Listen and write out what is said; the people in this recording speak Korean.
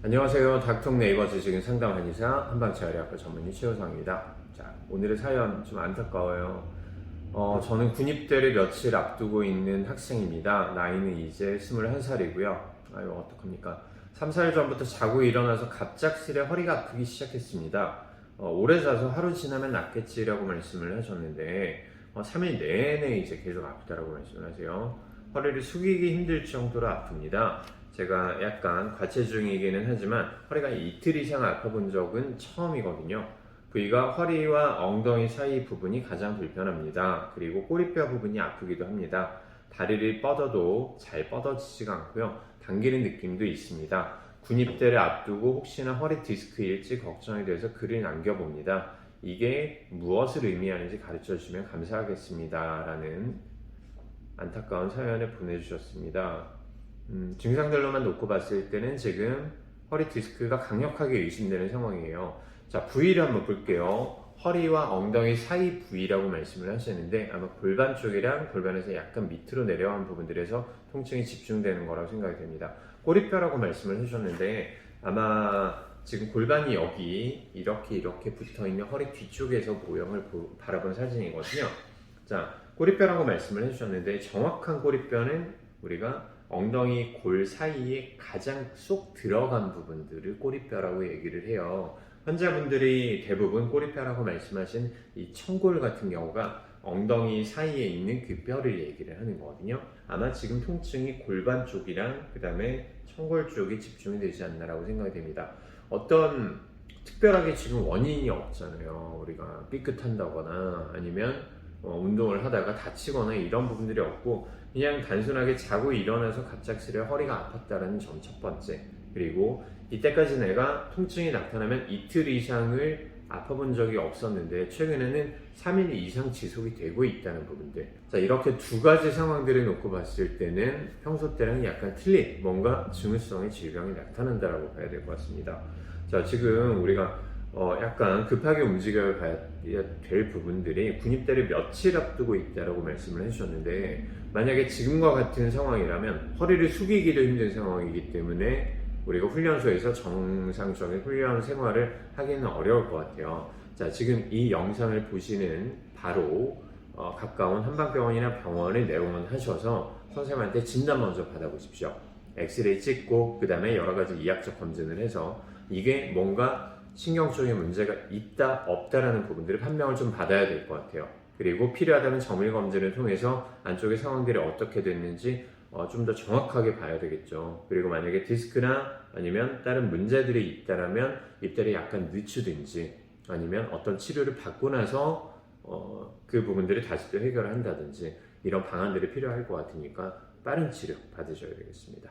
안녕하세요. 닥통 네이버 지식인 상담 한의사 한방치아리아과 전문의 최호상입니다. 자, 오늘의 사연 좀 안타까워요. 어, 저는 군입대를 며칠 앞두고 있는 학생입니다. 나이는 이제 21살이고요. 아유, 어떡합니까? 3, 4일 전부터 자고 일어나서 갑작스레 허리가 아프기 시작했습니다. 어, 오래 자서 하루 지나면 낫겠지라고 말씀을 하셨는데, 어, 3일 내내 이제 계속 아프다라고 말씀을 하세요. 허리를 숙이기 힘들 정도로 아픕니다. 제가 약간 과체중이기는 하지만 허리가 이틀 이상 아파 본 적은 처음이거든요. 부위가 허리와 엉덩이 사이 부분이 가장 불편합니다. 그리고 꼬리뼈 부분이 아프기도 합니다. 다리를 뻗어도 잘 뻗어지지가 않고요. 당기는 느낌도 있습니다. 군입대를 앞두고 혹시나 허리 디스크일지 걱정이 돼서 글을 남겨봅니다. 이게 무엇을 의미하는지 가르쳐 주시면 감사하겠습니다. 라는 안타까운 사연을 보내주셨습니다. 음, 증상들로만 놓고 봤을 때는 지금 허리 디스크가 강력하게 의심되는 상황이에요. 자, 부위를 한번 볼게요. 허리와 엉덩이 사이 부위라고 말씀을 하셨는데 아마 골반 쪽이랑 골반에서 약간 밑으로 내려간 부분들에서 통증이 집중되는 거라고 생각이 됩니다. 꼬리뼈라고 말씀을 해주셨는데 아마 지금 골반이 여기 이렇게 이렇게 붙어 있는 허리 뒤쪽에서 모형을 보- 바라본 사진이거든요. 자, 꼬리뼈라고 말씀을 해주셨는데 정확한 꼬리뼈는 우리가 엉덩이 골 사이에 가장 쏙 들어간 부분들을 꼬리뼈라고 얘기를 해요. 환자분들이 대부분 꼬리뼈라고 말씀하신 이 청골 같은 경우가 엉덩이 사이에 있는 그 뼈를 얘기를 하는 거거든요. 아마 지금 통증이 골반 쪽이랑 그 다음에 청골 쪽이 집중이 되지 않나라고 생각이 됩니다. 어떤 특별하게 지금 원인이 없잖아요. 우리가 삐끗한다거나 아니면 어, 운동을 하다가 다치거나 이런 부분들이 없고 그냥 단순하게 자고 일어나서 갑작스레 허리가 아팠다는 점 첫 번째. 그리고 이때까지 내가 통증이 나타나면 이틀 이상을 아파본 적이 없었는데 최근에는 3일 이상 지속이 되고 있다는 부분들. 자 이렇게 두 가지 상황들을 놓고 봤을 때는 평소 때랑 약간 틀린 뭔가 증후성의 질병이 나타난다라고 봐야 될 것 같습니다. 자 지금 우리가 어, 약간 급하게 움직여야 될 부분들이 군입대를 며칠 앞두고 있다라고 말씀을 해주셨는데 만약에 지금과 같은 상황이라면 허리를 숙이기도 힘든 상황이기 때문에 우리가 훈련소에서 정상적인 훈련 생활을 하기는 어려울 것 같아요. 자, 지금 이 영상을 보시는 바로 어, 가까운 한방병원이나 병원을 내원하셔서 선생님한테 진단 먼저 받아보십시오. 엑스레이 찍고 그 다음에 여러 가지 이학적 검진을 해서 이게 뭔가 신경적인 문제가 있다 없다라는 부분들을 판명을 좀 받아야 될 것 같아요. 그리고 필요하다면 정밀 검진을 통해서 안쪽의 상황들이 어떻게 됐는지 어, 좀 더 정확하게 봐야 되겠죠. 그리고 만약에 디스크나 아니면 다른 문제들이 있다라면 입대를 약간 늦추든지 아니면 어떤 치료를 받고 나서 어, 그 부분들을 다시 또 해결을 한다든지 이런 방안들이 필요할 것 같으니까 빠른 치료 받으셔야 되겠습니다.